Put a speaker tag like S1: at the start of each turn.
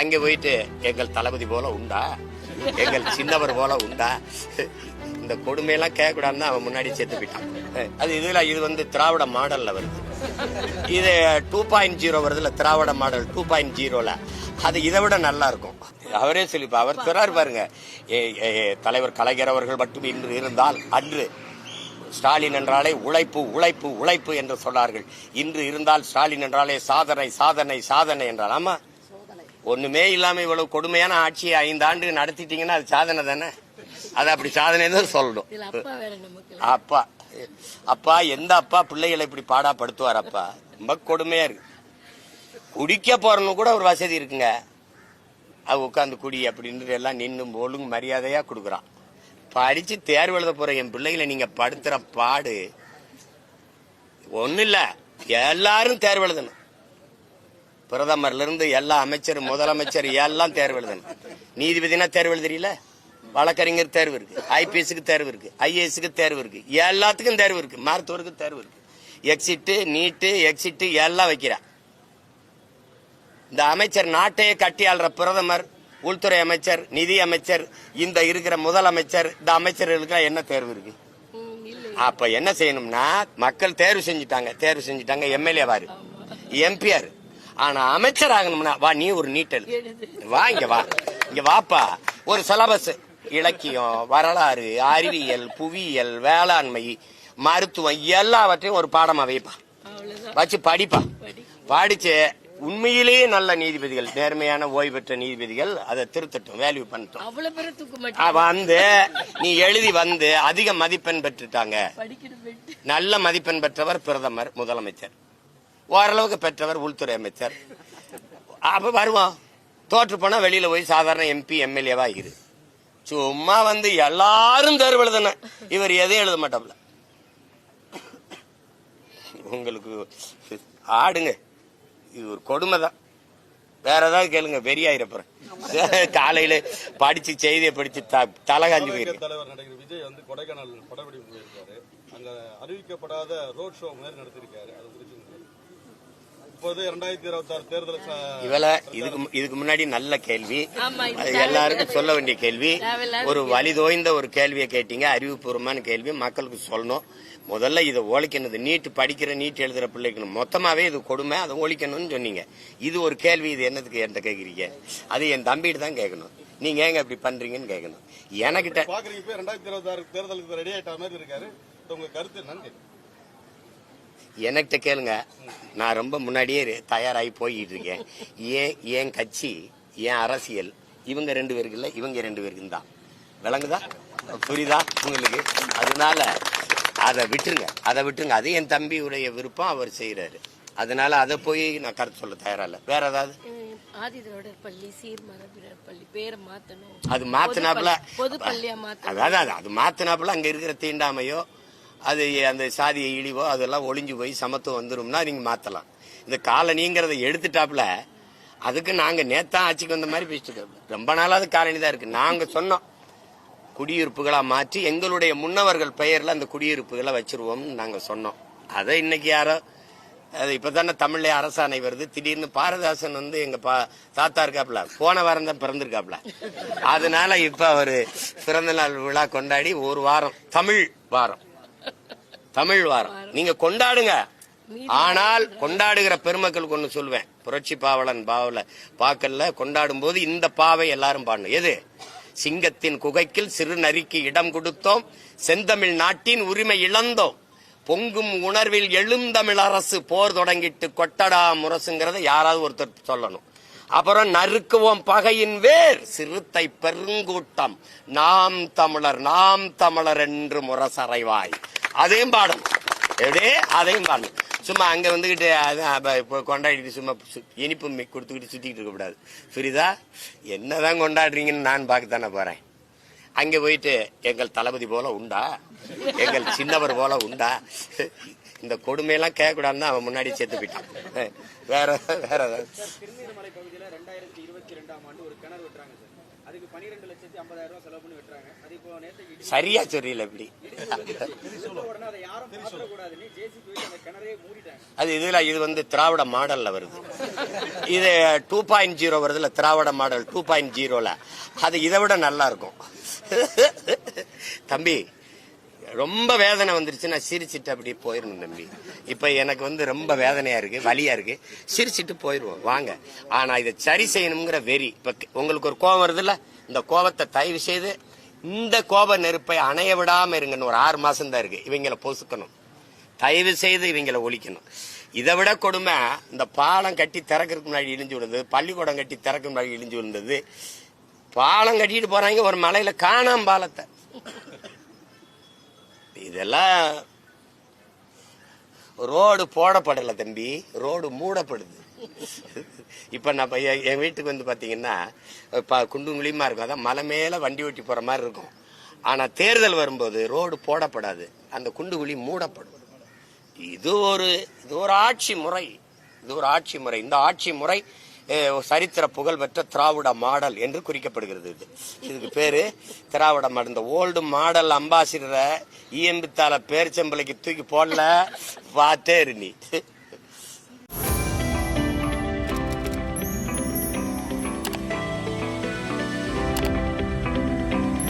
S1: அங்க போயிட்டு எங்கள் தளபதி போல உண்டா? எங்கள் சின்னவர் போல உண்டா? இந்த கொடுமையெல்லாம் கேட்கக்கூடாதுன்னு அவன் முன்னாடி சேர்த்து போயிட்டான். அது இதுல இது வந்து திராவிட மாடல்ல வருது. இது டூ பாயிண்ட் ஜீரோ வருதுல திராவிட மாடல் டூ பாயிண்ட் ஜீரோல அது இதை விட நல்லா இருக்கும். அவரே சொல்லிப்பா அவர் சொல்றாரு பாருங்க ஏ- ஏ- தலைவர் கலைஞர் அவர்கள் மட்டும் இன்று இருந்தால் அன்று ஸ்டாலின் என்றாலே உழைப்பு உழைப்பு உழைப்பு என்று சொன்னார்கள். இன்று இருந்தால் ஸ்டாலின் என்றாலே சாதனை சாதனை சாதனை என்றால் ஆமா? ஒண்ணுமே இல்லாம இவ்வளவு கொடுமையான ஆட்சியை ஐந்து ஆண்டு நடத்திட்டீங்கன்னா அது சாதனை தானே? அது அப்படி சாதனை தான் சொல்லணும்.
S2: அப்பா
S1: அப்பா எந்த அப்பா பிள்ளைகளை இப்படி பாடா படுத்துவார் அப்பா? ரொம்ப கொடுமையா இருக்கு. குடிக்க போறன்னு கூட ஒரு வசதி இருக்குங்க. அது உட்காந்து குடி அப்படின்னு எல்லாம் நின்று ஒழுங்கு மரியாதையா கொடுக்குறான். படிச்சு தேர்வு எழுத போற என் பிள்ளைகளை நீங்க படுத்துற பாடு ஒண்ணு இல்ல எல்லாரும் தேர்வு எழுதணும். பிரதமர்லேருந்து எல்லா அமைச்சர் முதலமைச்சர் எல்லாம் தேர்வு எழுதணும். நீதிபதினா தேர்வு எழுதுறீல? வழக்கறிஞர் தேர்வு இருக்கு ஐபிஎஸ்க்கு தேர்வு இருக்கு ஐஏஎஸ்க்கு தேர்வு இருக்கு. எல்லாத்துக்கும் தேர்வு இருக்கு. மருத்துவருக்கு தேர்வு இருக்கு. எக்ஸிட்டு நீட்டு எக்ஸிட்டு எல்லாம் வைக்கிறா. இந்த அமைச்சர் நாட்டையே கட்டி ஆள்ற பிரதமர் உள்துறை அமைச்சர் நிதி அமைச்சர் இந்த இருக்கிற முதலமைச்சர் இந்த அமைச்சர்களுக்கு என்ன தேர்வு இருக்கு? அப்ப என்ன செய்யணும்னா மக்கள் தேர்வு செஞ்சுட்டாங்க தேர்வு செஞ்சுட்டாங்க எம்எல்ஏ வாரு. எம்பிஆர் ஆனா அமைச்சர் ஆகணும்னா வா நீ ஒரு நீட்டல். வா இங்க வா. இங்க வாப்பா. ஒரு சிலபஸ் இலக்கியம் வரலாறு அறிவியல் புவியியல் வேளாண்மை மருத்துவம் எல்லாவற்றையும் ஒரு பாடமா வைப்பா. வச்சு படிப்பா.
S2: படி
S1: படிச்சு உண்மையிலேயே நல்ல நீதிபதிகள் நேர்மையான ஓய்வு பெற்ற நீதிபதிகள் அதை திருத்தட்டும் வேல்யூ பண்ணட்டும். வந்து நீ எழுதி வந்து அதிக மதிப்பெண் பெற்றுட்டாங்க. நல்ல மதிப்பெண் பெற்றவர் பிரதமர் முதலமைச்சர். ஓரளவுக்கு பெற்றவர் உள்துறை அமைச்சர். அப்ப வருவோம். தோற்று போனா வெளியில போய் சாதாரண எம்பி எம்எல்ஏவா இரு. சும்மா வந்து எல்லாரும் தேர்வு எழுதணும் இவர் எதையும் எழுத மாட்டாப்ல உங்களுக்கு ஆடுங்க. இது ஒரு கொடுமை தான் வேற ஏதாவது கேளுங்க பெரிய ஆயிரப்புறம் காலையில படிச்சு செய்தியை படிச்சு தலை காஞ்சு போயிருக்கு
S3: தலைவர் நடிகர் விஜய் வந்து கொடைக்கானல் படப்பிடிப்பு போயிருக்காரு. அங்க அறிவிக்கப்படாத ரோட் ஷோ மாதிரி நடத்திருக்காரு. அது குறித்து இப்போது இரண்டாயிரத்தி இருபத்தி ஆறு தேர்தல்
S1: இவள இதுக்கு இதுக்கு முன்னாடி நல்ல கேள்வி.
S2: ஆமா, இது
S1: அது எல்லாருக்கும் சொல்ல வேண்டிய கேள்வி. ஒரு வழி தோய்ந்த ஒரு கேள்வியை கேட்டீங்க. அறிவுபூர்வமான கேள்வி. மக்களுக்கு சொல்லணும். முதல்ல இதை ஒழிக்கணும் இது நீட் படிக்கிற நீட் எழுதுற பிள்ளைக்கு மொத்தமாவே இது கொடுமை. அதை ஒழிக்கணும்னு சொன்னீங்க. இது ஒரு கேள்வி. இது என்னதுக்கு என்கிட்ட கேக்குறீங்க? அது என் தம்பிகிட்ட தான் கேட்கணும் நீங்க ஏங்க இப்படி பண்றீங்கன்னு கேட்கணும் எனக்கிட்ட
S3: பாக்குறீங்க இப்ப இரண்டாயிரத்தி இருபத்தி ஆறு தேர்தலுக்கு ரெடி ஆயிட்ட மாதிரி இருக்காரு. உங்க கருத்து என்னன்னு
S1: எனக்கிட்ட கேளுங்க. நான் ரொம்ப முன்னாடியே தயாராகி போய்கிட்டு இருக்கேன் ஏன் என் கட்சி என் அரசியல்? இவங்க ரெண்டு பேருக்கு இல்ல இவங்க ரெண்டு பேருக்கு தான். விளங்குதா? புரியுதா உங்களுக்கு? அதனால அதை விட்டுருங்க. அதை விட்டுருங்க. அது என் தம்பியுடைய விருப்பம் அவர் செய்யறாரு அதனால அதை போய் நான் கருத்து சொல்ல தயாரா இல்ல. வேற ஏதாவது? அது மாத்தினாப்புல அதாவது அது- அது மாத்தினாப்புல அங்க இருக்கிற தீண்டாமையோ அது அந்த சாதிய இழிவோ அதெல்லாம் ஒளிஞ்சு போய் சமத்துவம் வந்துரும்னா நீங்க மாத்தலாம். இந்த காலனிங்கிறத எடுத்துட்டாப்புல அதுக்கு நாங்க நேத்தான் ஆட்சிக்கு வந்த மாதிரி பேசிட்டு இருக்கோம். ரொம்ப நாளாவது காலனி தான் இருக்கு. நாங்க சொன்னோம் குடியிருப்புகளா மாற்றி எங்களுடைய முன்னவர்கள் பெயர்ல அந்த குடியிருப்புகளை வச்சிருவோம்னு நாங்க சொன்னோம். அதை இன்னைக்கு யாரோ அது இப்பதானே தமிழ்ல அரசாணை வருது. திடீர்னு பாரதாசன் வந்து எங்க பா தாத்தா இருக்காப்ல போன வாரம் தான் பிறந்திருக்காப்ல அதனால இப்ப அவரு பிறந்த நாள் விழா கொண்டாடி ஒரு வாரம் தமிழ் வாரம். தமிழ் வாரம். நீங்க கொண்டாடுங்க. ஆனால் கொண்டாடுகிற பெருமக்களுக்கு ஒண்ணு சொல்லுவேன் புரட்சி பாவலன் பாவல பாக்கல்ல கொண்டாடும் போது இந்த பாவை எல்லாரும் பாடணும். எது? சிங்கத்தின் குகைக்கில் சிறு நரிக்கு இடம் கொடுத்தோம். செந்தமிழ் நாட்டின் உரிமை இழந்தோம். பொங்கும் உணர்வில் எழுந்தமிழ் அரசு போர் தொடங்கிட்டு கொட்டடா முரசுங்கிறத யாராவது ஒருத்தர் சொல்லணும். அப்புறம் நறுக்குவோம் பகையின் வேர். சிறுத்தை பெருங்கூட்டம். நாம் தமிழர் நாம் தமிழர் என்று முரசறைவாய். அதையும் பாடும் எப்படி? அதையும் பாடணும். சும்மா அங்க வந்துகிட்டு அது இப்போ கொண்டாடிட்டு சும்மா சு- இனிப்பு கொடுத்துக்கிட்டு சுத்திக்கிட்டு இருக்க கூடாது. புரியுதா? என்னதான் கொண்டாடுறீங்கன்னு நான் பார்க்க தானே போறேன். அங்க போயிட்டு எங்கள் தளபதி போல உண்டா? எங்கள் சின்னவர் போல உண்டா? இந்த கொடுமையெல்லாம் கேட்கக்கூடாதுன்னு அவன் முன்னாடி செத்து போயிட்டான். வேற வேற ஏதாவது?
S4: அதுக்கு பன்னிரெண்டு லட்சத்தி ஐம்பதாயிரம் ரூபாய் செலவு பண்ணி வெட்டுறாங்க. அது இப்போ நேற்று
S1: சரியா சொல்றீல இப்படி.
S4: அது
S1: இதுல இது வந்து திராவிட மாடல்ல வருது. இது டூ பாயிண்ட் ஜீரோ வருதுல திராவிட மாடல் டூ பாயிண்ட் ஜீரோல அது இதை விட நல்லா இருக்கும். தம்பி ரொம்ப வேதனை வந்துருச்சு. நான் சிரிச்சிட்டு அப்படியே போயிடணும் தம்பி. இப்போ எனக்கு வந்து ரொம்ப வேதனையாக இருக்குது வலியாக இருக்குது சிரிச்சிட்டு போயிடுவோம். வாங்க. ஆனால் இதை சரி செய்யணுங்கிற வெறி. இப்போ உங்களுக்கு ஒரு கோபம் வருதுல்ல? இந்த கோபத்தை தயவு செய்து இந்த கோப நெருப்பை அணைய விடாமல் இருங்கன்னு ஒரு ஆறு மாதம் தான் இருக்குது இவங்கள பொசுக்கணும். தயவு செய்து இவங்களை ஒழிக்கணும். இதை விட கொடுமை இந்த பாலம் கட்டி திறக்கிறதுக்கு முன்னாடி இழிஞ்சு விழுந்தது பள்ளிக்கூடம் கட்டி திறக்க முன்னாடி இழிஞ்சு விழுந்தது. பாலம் கட்டிட்டு போறாங்க ஒரு மலையில காணாம் பாலத்தை. இதெல்லாம் ரோடு போடப்படலை தம்பி ரோடு மூடப்படுது. இப்போ நான் என் என் வீட்டுக்கு வந்து பார்த்தீங்கன்னா இப்போ குண்டும் குழியுமா இருக்கும். அதான் மலை மேலே வண்டி ஓட்டி போகிற மாதிரி இருக்கும். ஆனால் தேர்தல் வரும்போது ரோடு போடப்படாது. அந்த குண்டு குழி மூடப்படும். இது ஒரு இது ஒரு ஆட்சி முறை. இது ஒரு ஆட்சி முறை. இந்த ஆட்சி முறை சரித்திர புகழ்பெற்ற திராவிட மாடல் என்று குறிக்கப்படுகிறது. இது. இதுக்கு பேரு திராவிட மாடல். இந்த ஓல்டு மாடல் அம்பாசிடரை இஎம்பித்தால பேரிச்சம்பளைக்கு தூக்கி போடல. பார்த்தே இரு